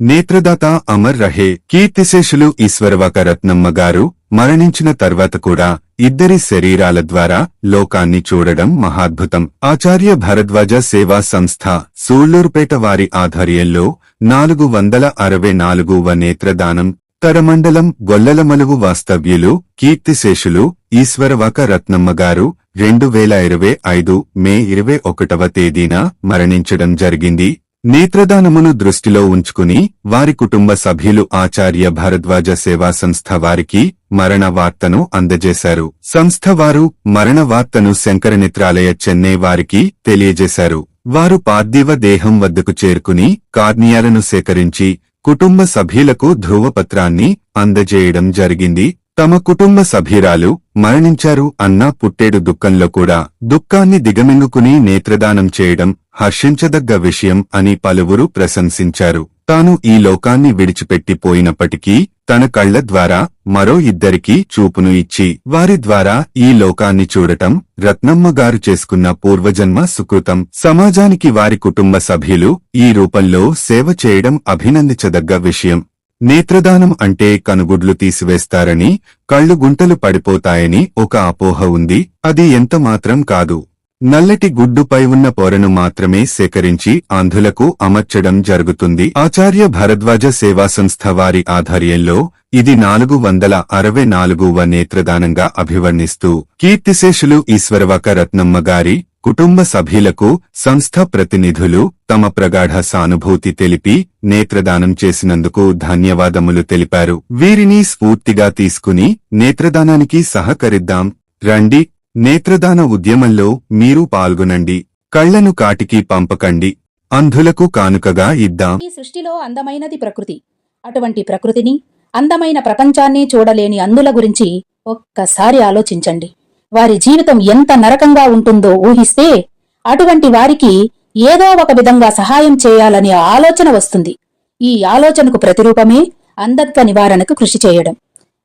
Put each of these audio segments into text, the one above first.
నేత్రదాత అమర్ రహే కీర్తిశేషులు ఈశ్వరవక రత్నమ్మ గారు మరణించిన తర్వాత కూడా ఇద్దరి శరీరాల ద్వారా లోకాన్ని చూడడం మహాద్భుతం. ఆచార్య భరద్వాజ సేవా సంస్థ సూళ్ళూరుపేట వారి ఆధ్వర్యంలో నాలుగు వందల అరవై నాలుగువ నేత్రదానం తరమండలం గొల్లలమలుగు వాస్తవ్యులు కీర్తిశేషులు ఈశ్వరవాక రత్నమ్మ గారు రెండు వేల ఇరవై ఐదు మే ఇరవై ఒకటవ తేదీన మరణించడం జరిగింది. నేత్రదానమును దృష్టిలో ఉంచుకుని వారి కుటుంబ సభ్యులు ఆచార్య భరద్వాజ సేవా సంస్థ వారికి మరణ వార్తను అందజేశారు. సంస్థ వారు మరణ వార్తను శంకరనేత్రాలయ చెన్నై వారికి తెలియజేశారు. వారు పార్థివ దేహం వద్దకు చేరుకుని కార్నియాలను సేకరించి కుటుంబ సభ్యులకు ధ్రువపత్రాన్ని అందజేయడం జరిగింది. తమ కుటుంబ సభ్యురాలు మరణించారు అన్న పుట్టేడు దుఃఖంలో కూడా దుఃఖాన్ని దిగమింగుకుని నేత్రదానం చేయడం హర్షించదగ్గ విషయం అని పలువురు ప్రశంసించారు. తాను ఈ లోకాన్ని విడిచిపెట్టిపోయినప్పటికీ తన కళ్ళ ద్వారా మరో ఇద్దరికీ చూపును ఇచ్చి వారి ద్వారా ఈ లోకాన్ని చూడటం రత్నమ్మ గారు చేసుకున్న పూర్వజన్మ సుకృతం. సమాజానికి వారి కుటుంబ సభ్యులు ఈ రూపంలో సేవ చేయడం అభినందించదగ్గ విషయం. నేత్రదానం అంటే కనుగుడ్లు తీసివేస్తారని కళ్ళు గుంటలు పడిపోతాయని ఒక అపోహ ఉంది. అది ఎంత మాత్రం కాదు. నల్లటి గుడ్డుపై ఉన్న పొరను మాత్రమే సేకరించి అంధులకు అమర్చడం జరుగుతుంది. ఆచార్య భరద్వాజ సేవా సంస్థ వారి ఆధ్వర్యంలో ఇది నాలుగు వందల అరవై నాలుగువ నేత్రదానంగా అభివర్ణిస్తూ కీర్తిశేషులు ఈశ్వరవక రత్నమ్మ గారి కుటుంబ సభ్యులకు సంస్థ ప్రతినిధులు తమ ప్రగాఢ సానుభూతి తెలిపి నేత్రదానం చేసినందుకు ధన్యవాదములు తెలిపారు. వీరిని స్ఫూర్తిగా తీసుకుని నేత్రదానానికి సహకరిద్దాం. రండి నేత్రదాన ఉద్యమంలో మీరు పాల్గొనండి. కళ్ళను కాటికి పంపకండి. అంధులకు కానుకగా ఇద్దాం. ఈ సృష్టిలో అందమైనది ప్రకృతి. అటువంటి ప్రకృతిని అందమైన ప్రపంచాన్ని చూడలేని అందుల గురించి ఒక్కసారి ఆలోచించండి. వారి జీవితం ఎంత నరకంగా ఉంటుందో ఊహిస్తే అటువంటి వారికి ఏదో ఒక విధంగా సహాయం చేయాలనే ఆలోచన వస్తుంది. ఈ ఆలోచనకు ప్రతిరూపమే అంధత్వ నివారణకు కృషి చేయడం.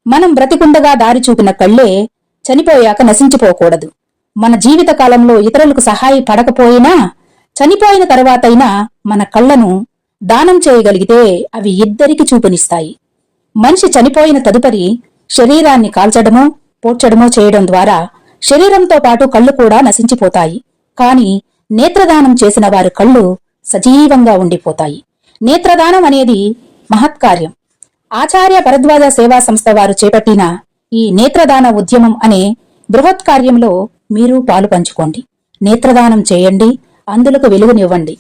మనం బ్రతికుండగా దారి చూపిన కళ్ళే చనిపోయాక నశించిపోకూడదు. మన జీవిత కాలంలో ఇతరులకు సహాయపడకపోయినా చనిపోయిన తర్వాతైనా మన కళ్ళను దానం చేయగలిగితే అవి ఇద్దరికి చూపునిస్తాయి. మనిషి చనిపోయిన తదుపరి శరీరాన్ని కాల్చడమో పోడ్చడమో చేయడం ద్వారా శరీరంతో పాటు కళ్ళు కూడా నశించిపోతాయి. కాని నేత్రదానం చేసిన వారి కళ్ళు సజీవంగా ఉండిపోతాయి. నేత్రదానం అనేది మహత్కార్యం. ఆచార్య భరద్వాజ సేవా సంస్థ వారు చేపట్టిన ఈ నేత్రదాన ఉద్యమం అనే బృహత్ కార్యంలో మీరు పాలు పంచుకోండి. నేత్రదానం చేయండి అందులకు వెలుగునివ్వండి.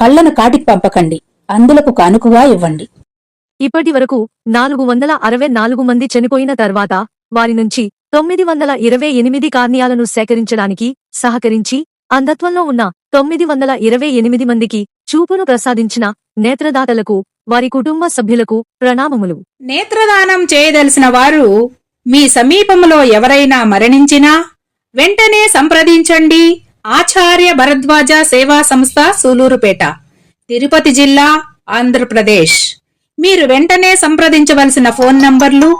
కళ్ళను కాటికి పంపకండి అందులకు కానుకగా ఇవ్వండి. ఇప్పటి వరకు నాలుగు వందల అరవై నాలుగు మంది చనిపోయిన తర్వాత వారి నుంచి తొమ్మిది వందల ఇరవై ఎనిమిది కార్నియాలను సేకరించడానికి సహకరించి అంధత్వంలో ఉన్న తొమ్మిది వందల ఇరవై ఎనిమిది మందికి చూపును ప్రసాదించిన నేత్రదాతలకు వారి కుటుంబ సభ్యులకు ప్రణామములు. నేత్రదానం చేయదలిసిన వారు మీ సమీపంలో ఎవరైనా మరణించినా వెంటనే సంప్రదించండి. ఆచార్య భరద్వాజ సేవా సంస్థ సూలూరుపేట తిరుపతి జిల్లా ఆంధ్రప్రదేశ్. మీరు వెంటనే సంప్రదించవలసిన ఫోన్ నంబర్లు